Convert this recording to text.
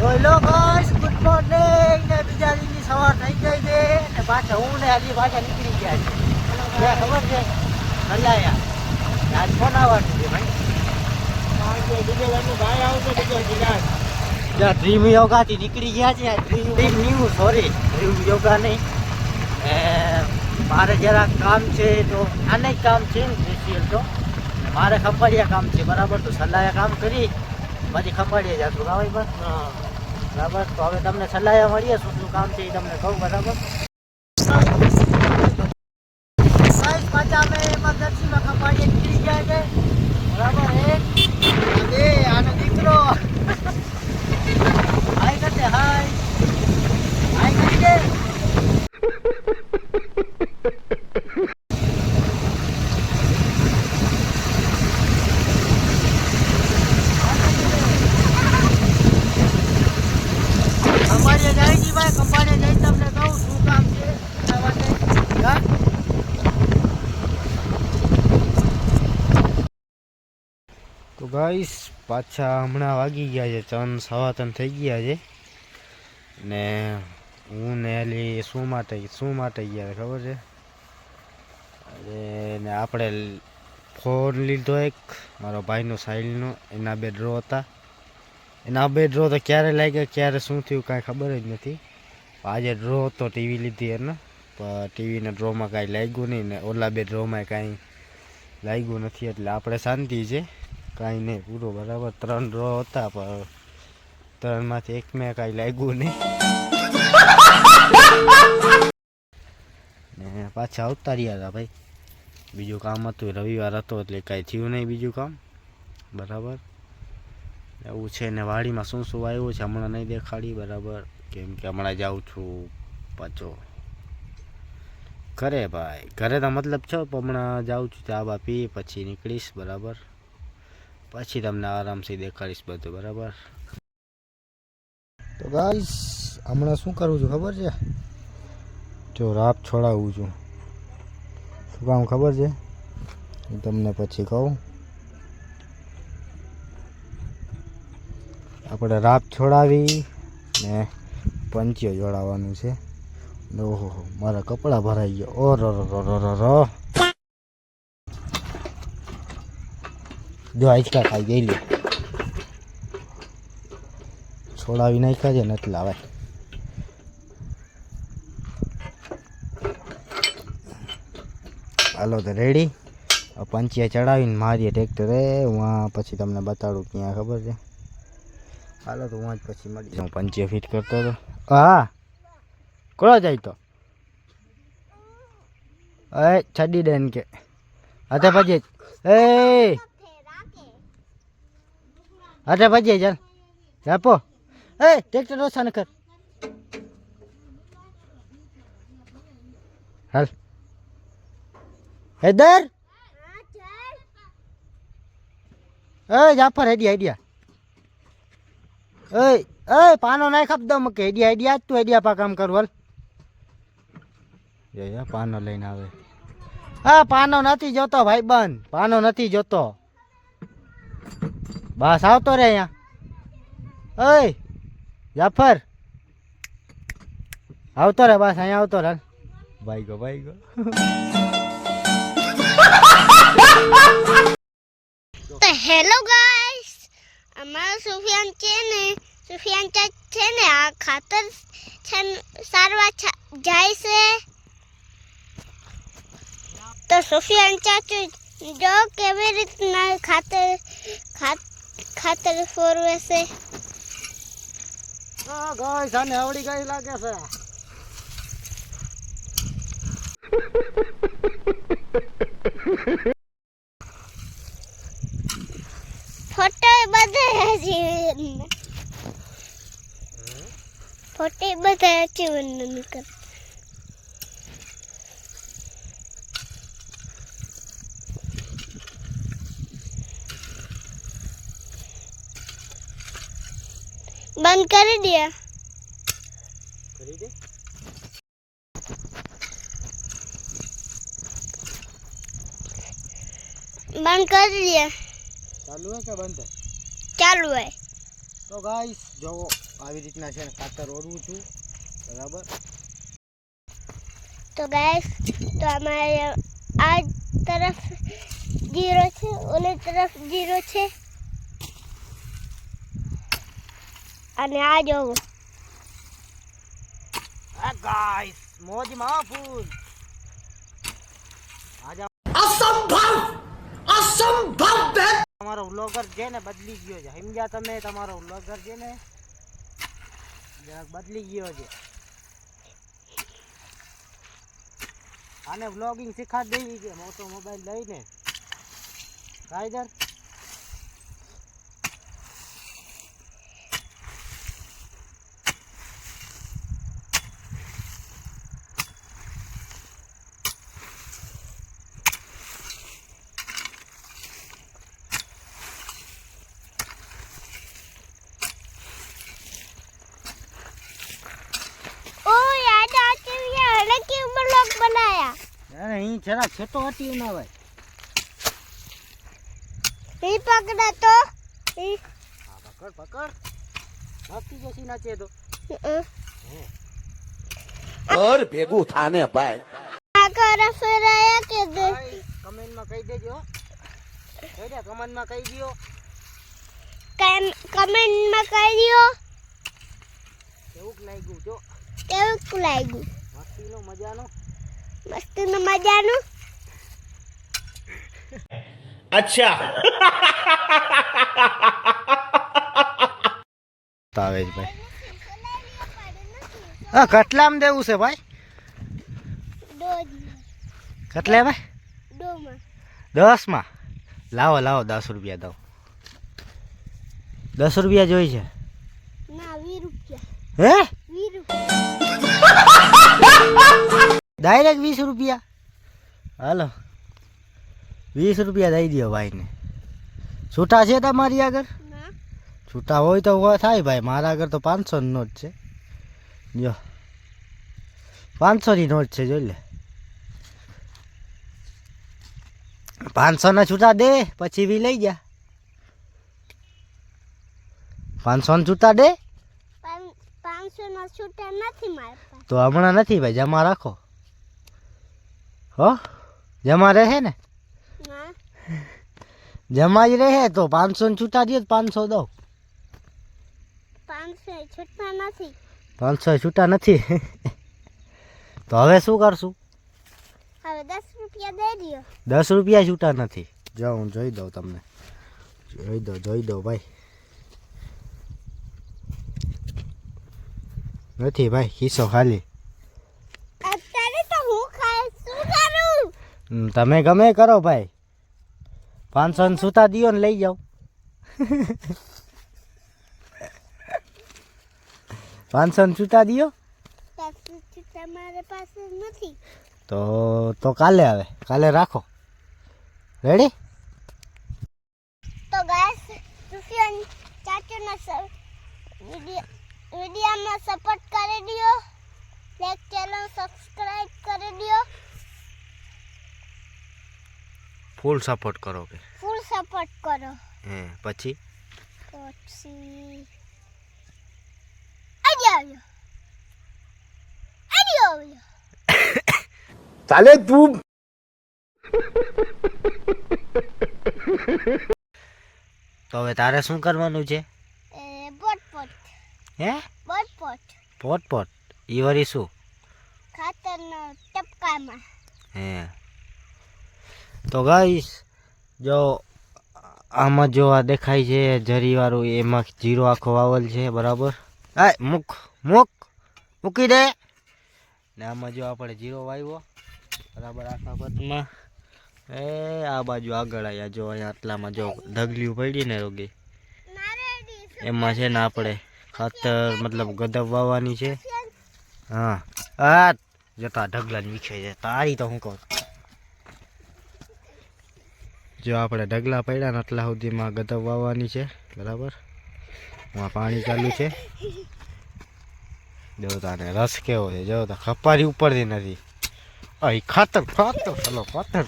Hello guys good morning ને બીજા દિવસની સવાર થઈ ગઈ છે ને પાછા હું ને હજી પાછા નીકળી ગયા છે. ત્યાં ખબર છે? હલાયા આજ ફોન આવવાનું છે ભાઈ. ડ્રીમ યોગાથી નીકળી ગયા છે dream new sorry dream yoga નહીં. મારે જરાક કામ છે તો આને કામ છે સ્પેશિયલ તો. મારે ખંભાળિયા કામ છે બરાબર? તો સલાયા કામ કરી પછી ખંભાળિયા જાતું કામ બસ બરાબર? તો હવે તમને સલાહ મળીએ શું શું કામ છે એ તમને કહું, બરાબર? સાહેબ પાછા અમે એમરજન્સીમાં ખંભાળિયા નીકળી ગયા છે. બરાબર આનો દીકરો. હાય કરતે હાય. હાય કરી કંપાણીએ જાય જી ભાઈ કંપાણીએ જઈ તમને કહું શું કામ છે એના માટે હા તો ગાઈસ, પાછા હમણાં વાગી ગયા છે ચંદ સવા ત્રણ થઈ ગયા છે. ને હું ને એલી શું માટે શું માટે ગયા છે, ખબર છે? અરે, ને આપણે ફોન લીધો એક, મારો ભાઈનો સાહિલનો એના બે ડ્રો હતા. એના બે ડ્રો તો ક્યારે લાગ્યા, ક્યારે શું થયું, કાંઈ ખબર જ નથી. આજે ડ્રો હતો, ટીવી લીધી એને ટીવીના ડ્રોમાં કાંઈ લાગ્યું નહીં ને ઓલા બે ડ્રોમાં કાંઈ લાગ્યું નથી, એટલે આપણે શાંતિ છે. કાંઈ નહીં પૂરો બરાબર ત્રણ ડ્રો હતા પણ ત્રણમાંથી એક મેં કાંઈ લાગ્યું નહીં. ને પાછા આવતા રહ્યા હતા ભાઈ. બીજું કામ હતું રવિવાર હતો એટલે કાંઈ થયું નહીં બીજું કામ. બરાબર? એવું છે ને વાડીમાં શું શું આવ્યું છે હમણાં નહીં દેખાડી બરાબર? કેમ કે હમણાં જાઉં છું પાછો. ઘરે ભાઈ ઘરે તો મતલબ છો હમણાં જાઉં છું ચા બા પી પછી નીકળીશ બરાબર? પછી તમને આરામથી દેખાડીશ બધું, બરાબર? તો ગાઈસ, હમણાં શું કરું છું ખબર છે? જો રાપ છોડાવું છું. શું કામ ખબર છે? હું તમને પછી કહું. આપણે રાપ છોડાવી ને પંચીઓ જોડાવાનું છે. ઓહો, મારા કપડાં ભરાઈ ગયા. ઓ રો રો રો રો રો જો આંચકા ખાઈ જઈ લે છોડાવી નાખ્યા છે, નથી લાવાય. હાલો તો રેડી પંચીએ ચડાવીને મારીએ ટ્રેક્ટરે હું પછી તમને બતાડું ક્યાં ખબર છે. હાલો તો હું જ પછી મળી હું પંચીએ ફિટ કરતો હતો. હા. કોળો જાય તો? એ, છડી દે કે. અત્યારે પછી. એ હાથે પછી ચાલ જાપો એ ટ્રેક્ટર ઓછા ને કર. હાલ. હેદર? એ, જાફર હેડિયા આઈડિયા એ એ, પાનો નાખ ખાપ દો મકે હેડિયા હેડિયા તું હેડિયા પા કામ કર વલ પાનો લઈને આવે. હા, પાનો નથી જોતો ભાઈ બંધ પાનો નથી જોતો. બસ આવતો રે અહીંયા એય જાફર આવતો રે બસ અહીંયા આવતો રે ભાઈ ગો ભાઈ ગો તો હેલો ગાઈસ અમારો સુફિયાન છે ને સુફિયાન ચા છે ને આ ખાતર છે ને સારવા છા- જાય છે તો સુફિયાન ચાચુ જો કેવી રીતના ખાતર ખાત- ખાતર ફોરવે છે. આ ગાય સાને આવડી ગઈ લાગે છે. ફોટો બધા જીવન ફોટો બધા હજી વર્ણન બંધ કરી દે. કરી દે બંધ કરી દે. ચાલુ હે કે બંધ? ચાલુ હે તો ગાઈસ જોવો આવી રીતના છે ને ખાતર ઓરવું છું. બરાબર? તો ગાઈસ તો અમારે આ તરફ જીરો છે ઓલી તરફ જીરો છે. અને આ જોવો આ ગાઈસ મોજમાં ફૂલ. આજા. તમારો વ્લોગર છે ને બદલી ગયો છે. સમજ્યા તમે? તમારો વ્લોગર છે ને જરાક બદલી ગયો છે. આને વ્લોગિંગ શીખાડ દેવી છે. મોટો મોબાઈલ લઈને. કાયદર? જરા છેટો હટી ના હોય. ઈ પકડા તો. ઈ. પકડ પકડ. ભક્તિ જસી નાચે તો ઓર ભેગું થાને ભાઈ. આગળ ફેરાયા કે દે. કમેન્ટમાં કહી દેજો. કહી દે કમેન્ટમાં કહી દયો. કમેન્ટમાં કહી દયો. કેવું લાગ્યું જો. કેવું લાગ્યું? ભક્તિનો મજાનો. મસ્તીનું મજાનું. અચ્છા. તાવેજ ભાઈ. હા કટલામ દેવું છે ભાઈ? કટલે ભાઈ? દસમાં? લાવો લાવો દસ રૂપિયા દઉં. દસ રૂપિયા જોઈ છે? હે? ડાયરેક્ટ વીસ રૂપિયા. હાલો. વીસ રૂપિયા દઈ દો ભાઈને. છૂટા છે તમારી આગળ? છૂટા હોય તો થાય ભાઈ. મારા આગળ તો પાંચસો નોટ છે. જો પાંચસોની નોટ છે જોઈ લે. પાંચસોના છૂટા દે પછી બી લઈ જા. પાંચસોના છૂટા દે? પાન- પાંચસો ના છૂટા નથી મારા તો હમણાં નથી ભાઈ જમા રાખો. હો? જમા રહે ને? ના. જમા જ રહે તો પાંચસો છૂટા દે તો પાંચસો દો પાંચસો છૂટા નથી. પાંચસો છૂટા નથી. તો હવે શું કરશું? હવે દસ રૂપિયા દઈ દો દસ રૂપિયા છૂટા નથી. જો હું જોઈ દઉં તમને. જોઈ દો જોઈ દો ભાઈ. નથી ભાઈ ખિસ્સો ખાલી અત્યારે તો હું ખાય શું કરું હમ, તમે ગમે કરો ભાઈ. પાંચસો ને સૂતા દિયો ને લઈ જાઓ. પાંચસો ને સૂતા દિયો? પાંચસો પાસે નથી. તો તો કાલે આવે. કાલે રાખો. રેડી તો ગાઈસ સુફિયાન ચાચુના વીડિયો વિડીયોમાં સપોર્ટ કરી દો લાઈક ચેનલ સબસ્ક્રાઇબ કરી દો ફૂલ સપોર્ટ કરો કે? ફૂલ સપોર્ટ કરો. હે પછી? પછી? આવ્યો. આવ્યો. ચાલે તું. તો હવે તારે શું કરવાનું છે? પોટપોટ હે? પોટપોટ પોટપોટ ઈ વરી શું? ખાતર ટપકામાં. હે. તો ગાઈસ, જો આમાં જો આ દેખાય છે, જરીવાળું, એમાં જીરો આખો વાવલ છે, બરાબર? આ મૂક મૂક, મૂકી દે. ને આમાં જો આપણે જીરો વાવ્યો, બરાબર આખા પતમાં એ, આ બાજુ આગળ આવ્યા જો અહીંયા આટલામાં જો ઢગલીઓ પડી ને રોગી. એમાં છે ને આપણે ખાતર, મતલબ ગદબ વાવવાની છે. હા, આ જતા ઢગલાની વિખાઈ છે તારી તો હું કહું જો આપણે ઢગલા પડ્યા ને એટલા સુધીમાં ગદબ વાવવાની છે, બરાબર? એમાં પાણી ચાલુ છે. જો તાને રસ કેવો છે, જો તો ખપારી ઉપરથી નથી. અહીં ખાતર ખાતર ચલો ખાતર.